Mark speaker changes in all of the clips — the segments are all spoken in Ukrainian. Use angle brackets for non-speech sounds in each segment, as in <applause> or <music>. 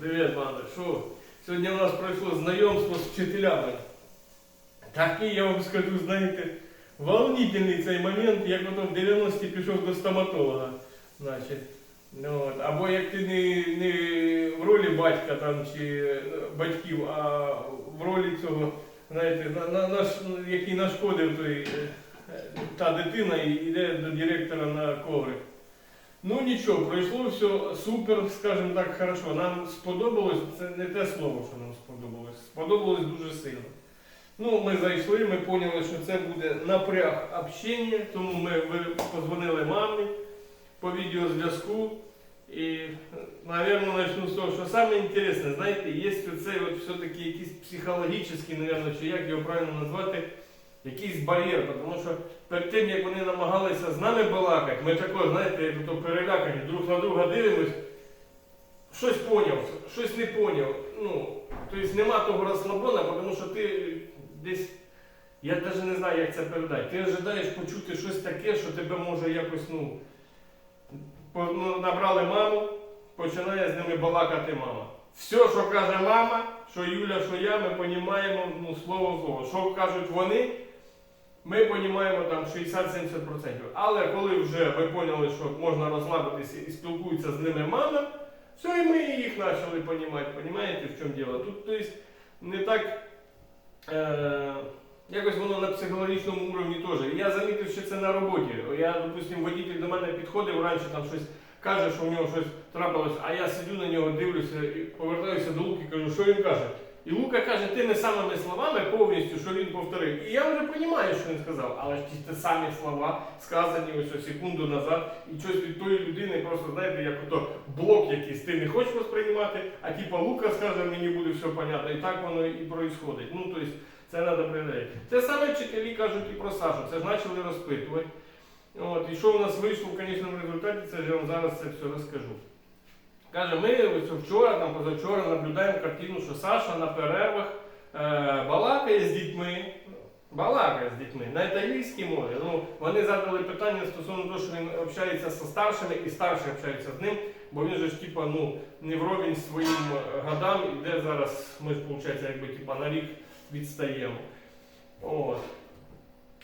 Speaker 1: Привіт, банда. Що? Сьогодні у нас пройшло знайомство з вчителями. Такий, я вам скажу, знаєте, волнительний цей момент, як ото в 90-ті пішов до стоматолога. Значить. Ну. Або як ти не, не в ролі батька там, чи е, батьків, а в ролі цього, знаєте, на, на, наш, який нашкодив той, е, е, та дитина і йде до директора на коврик. Ну нічого, пройшло все супер, скажімо так, хорошо. Нам сподобалось, це не те слово, що нам сподобалось. Сподобалось дуже сильно. Ну, ми зайшли, ми поняли, що це буде напряг общення, тому ми позвонили мамі по відеозв'язку. І, мабуть, начну з того, що саме інтересне, знаєте, є оцей от все-таки якийсь психологічний, мабуть, чи як його правильно назвати, якийсь бар'єр, тому що перед тим, як вони намагалися з нами балакати, ми тако, знаєте, як то перелякані, друг на друга дивимось, щось поняв, щось не поняв. Ну, тобто нема того розслабона, тому що ти десь, я навіть не знаю, як це передати. Ти ожидаєш почути щось таке, що тебе може якось, ну, ну, набрали маму, починає з ними балакати мама. Все, що каже мама, що Юля, що я, ми розуміємо ну, слово в слово. Що кажуть вони, ми розуміємо там 60-70%. Але коли вже ви поняли, що можна розслабитися і спілкується з ними мама, все, і ми їх почали розуміти. Понімаєте, в чому діло? Тут тобто, не так. Е- Якось воно на психологічному уровні теж. Я замітив, що це на роботі. Я, допустим, водитель до мене підходив раніше, там щось каже, що в нього щось трапилось, а я сидю на нього, дивлюся і повертаюся до Луки, кажу, що він каже. І Лука каже тими самими словами повністю, що він повторив. І я вже розумію, що він сказав, але ж ті самі слова сказані ось секунду назад, і щось від тої людини просто, знаєте, як ото блок якийсь ти не хочеш восприймати, а типа Лука скаже, мені буде все понятно. І так воно і происходить. Ну, тобто, це треба придати. Це саме вчителі кажуть і про Сашу, це ж почали розпитувати. От, і що у нас вийшло в конечному результаті, це ж я вам зараз це все розкажу. Каже, ми вчора, там позавчора наблюдаємо картину, що Саша на перервах е, балакає з дітьми. Балакає з дітьми на італійській мові. Ну, вони задали питання стосовно того, що він общається зі старшими і старші общаються з ним, бо він же ж типа, ну, не вровень своїм годам, іде зараз, ми виходить, якби типа, на рік відстаємо. От.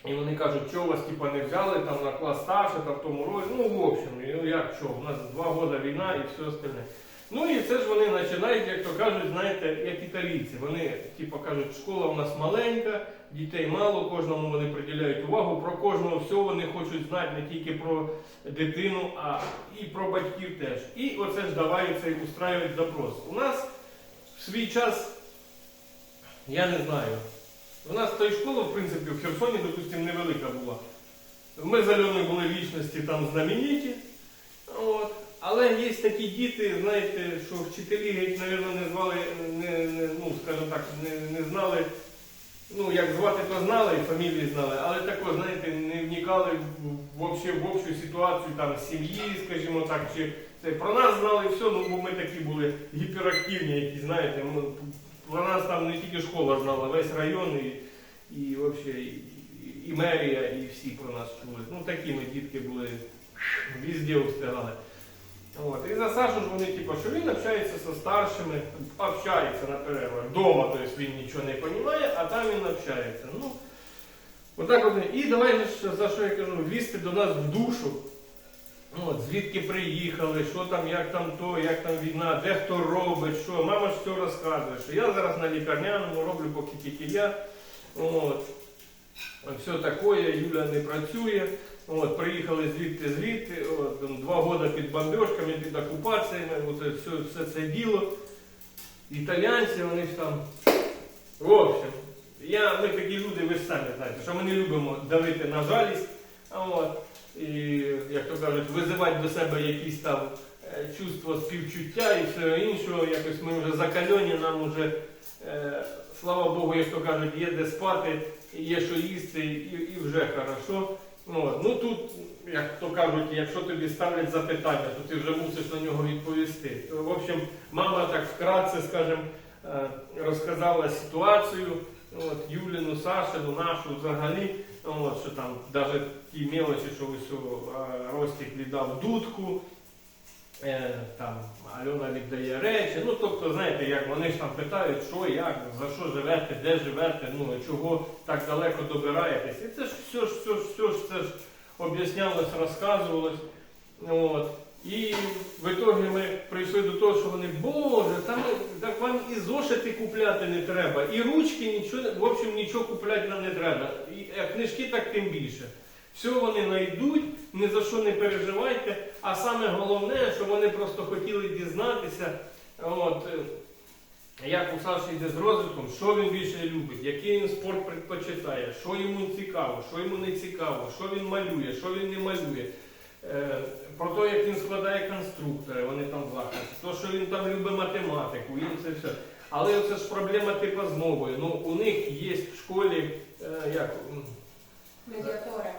Speaker 1: І вони кажуть, що вас типа, не взяли там, на клас старше, там, в тому році. Ну, в общем, ну як що, у нас два роки війна і все остальне. Ну і це ж вони починають, як то кажуть, знаєте, як італійці. Вони типу, кажуть, школа у нас маленька, дітей мало, кожному вони приділяють увагу, про кожного все вони хочуть знати не тільки про дитину, а і про батьків теж. І оце ж давай цей устраюють допрос. У нас в свій час, я не знаю. У нас та й школа, в принципі, в Херсоні, допустимо, невелика була. Ми з Альоною були лічності там знамениті. От. Але є такі діти, знаєте, що вчителі, геть, мабуть, не звали, не, не, ну, скажімо так, не, не знали, ну, як звати, то знали, і фамілії знали, але також, знаєте, не вникали в, вообще, в общу ситуацію там, сім'ї, скажімо так, чи це про нас знали все, ну, бо ми такі були гіперактивні, які, знаєте, ну, про нас там не тільки школа знала, весь район і, і, вообще, і, і, мерія, і всі про нас чули. Ну, такі ми дітки були, везде встигали. От. І за Сашу ж вони, типу, що він общається зі старшими, общається на перервах. Дома, тобто він нічого не розуміє, а там він общається. Ну, отак от. І давай за що я кажу, влізти до нас в душу. Ну, От, звідки приїхали, що там, як там то, як там війна, де хто робить, що. Мама ж все розказує, що я зараз на лікарняному роблю поки тільки я. От. Все таке, Юля не працює. От, приїхали звідти звідти, от, два роки під бомбежками, під окупаціями, оце, все, все це діло. Італійці, вони ж там. В общем, я, ми такі люди, ви ж самі знаєте, що ми не любимо давити на жалість. От, і, як то кажуть, визивати до себе якісь там е, чувство співчуття і все іншого. Якось ми вже закальоні, нам вже, е, слава Богу, як то кажуть, є де спати, є що їсти, і, і вже хорошо. Ну, ну тут, як то кажуть, якщо тобі ставлять запитання, то ти вже мусиш на нього відповісти. То, в общем, мама так вкратце, скажімо, е, розказала ситуацію. От, Юліну, Сашину, нашу взагалі, от, що там навіть ті мелочі, що ось Ростик віддав дудку. Е, там Альона віддає речі. Ну, тобто, знаєте, як вони ж там питають, що, як, за що живете, де живете, ну, чого так далеко добираєтесь. І це ж все ж, все все це ж об'яснялось, розказувалось. От. І в ітогі ми прийшли до того, що вони, Боже, там так вам і зошити купляти не треба, і ручки нічого, в общем, нічого купляти нам не треба. І а книжки так тим більше. Все вони знайдуть, ні за що не переживайте. А саме головне, що вони просто хотіли дізнатися, от, е, як у Саші йде з розвитком, що він більше любить, який він спорт предпочитає, що йому цікаво, що йому не цікаво, що він малює, що він не малює. Е, Про те, як він складає конструктори, вони там захисті, то, що він там любить математику, їм це все. Але це ж проблема типу з мовою. Ну, у них є в школі, е, як, м,
Speaker 2: Медіатори.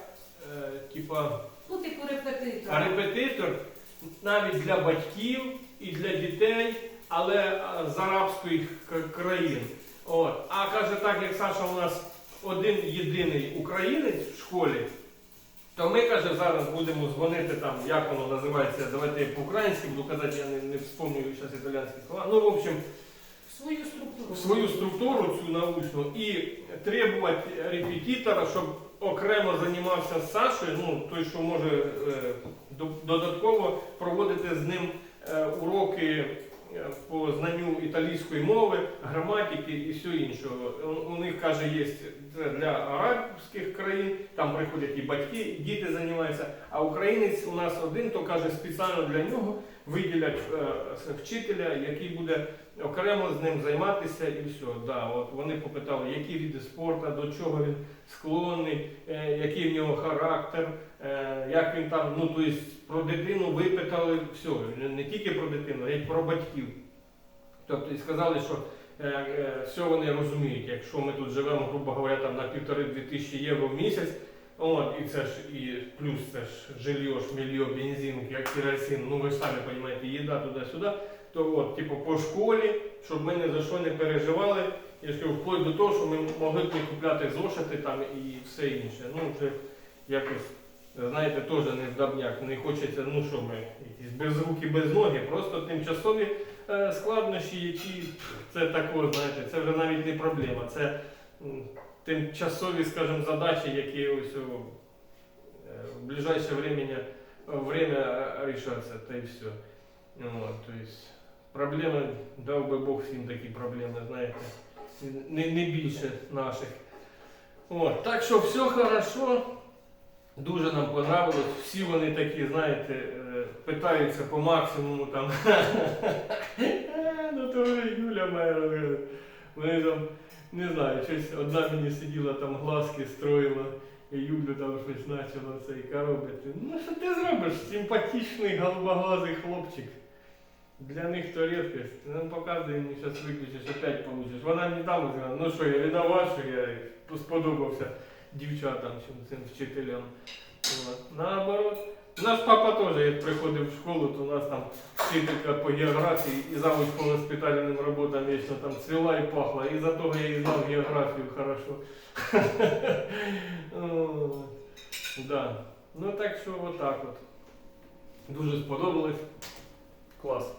Speaker 1: е, типа,
Speaker 2: Ну, типу репетитор.
Speaker 1: а репетитор навіть для батьків і для дітей, але з арабських країн. От. А каже, так як Саша у нас один єдиний українець в школі, то ми каже, зараз будемо дзвонити там, як воно називається, давайте по-українськи буду казати, я не, не вспомню зараз італійські слова. Ну, в общем,
Speaker 2: Свою структуру.
Speaker 1: свою структуру цю научну і требувати репетитора, щоб окремо займався з Сашою, ну той, що може е, додатково проводити з ним е, уроки по знанню італійської мови, граматики і все іншого. У, у них каже, є це для арабських країн, там приходять і батьки, і діти займаються. А українець у нас один, то каже, спеціально для нього виділять е, вчителя, який буде окремо з ним займатися і все. Да, от вони попитали, які види спорту, до чого він склонний, е, який в нього характер, е, як він там, ну то есть про дитину випитали все, не- тільки про дитину, а й про батьків. Тобто і сказали, що е, е, все вони розуміють, якщо ми тут живемо, грубо говоря, там на півтори-дві тисячі євро в місяць. От, і це ж і плюс це ж жилье, шмілье, бензин, керосин, ну ви ж самі розумієте, їда туди-сюди то от, типу, по школі, щоб ми ні за що не переживали. Я ж вплоть до того, що ми могли б купляти зошити там і все інше. Ну, вже якось, знаєте, теж не вдавняк. Не хочеться, ну що ми, якісь без руки, без ноги, просто тимчасові е, складнощі, які це такого, знаєте, це вже навіть не проблема. Це тимчасові, скажімо, задачі, які ось е, в ближайше времени, время рішаться, та й все. Вот, то проблеми, дав би Бог всім такі проблеми, знаєте, не, не більше наших. От, так що все хорошо, дуже нам понравилось. Всі вони такі, знаєте, е, питаються по максимуму там. Е, Ну то Юля моя. Вони там, не знаю, щось одна мені сиділа там глазки строїла. І Юлю там щось почала це і коробити. Ну що ти зробиш? Симпатичний голубоглазий хлопчик. Для них то рідкість. Ну, показує мені, зараз виключиш, опять получиш. Вона мені дала, сказала, ну що, я віддав що я сподобався дівчатам, цим вчителям. От. Наоборот. Наш папа теж, як приходив в школу, то у нас там вчителька по географії і завуч по воспитательним роботам вічно там цвіла і пахла. І за того я і знав географію хорошо. <laughs> Ну так що отак от. Дуже сподобалось. Клас.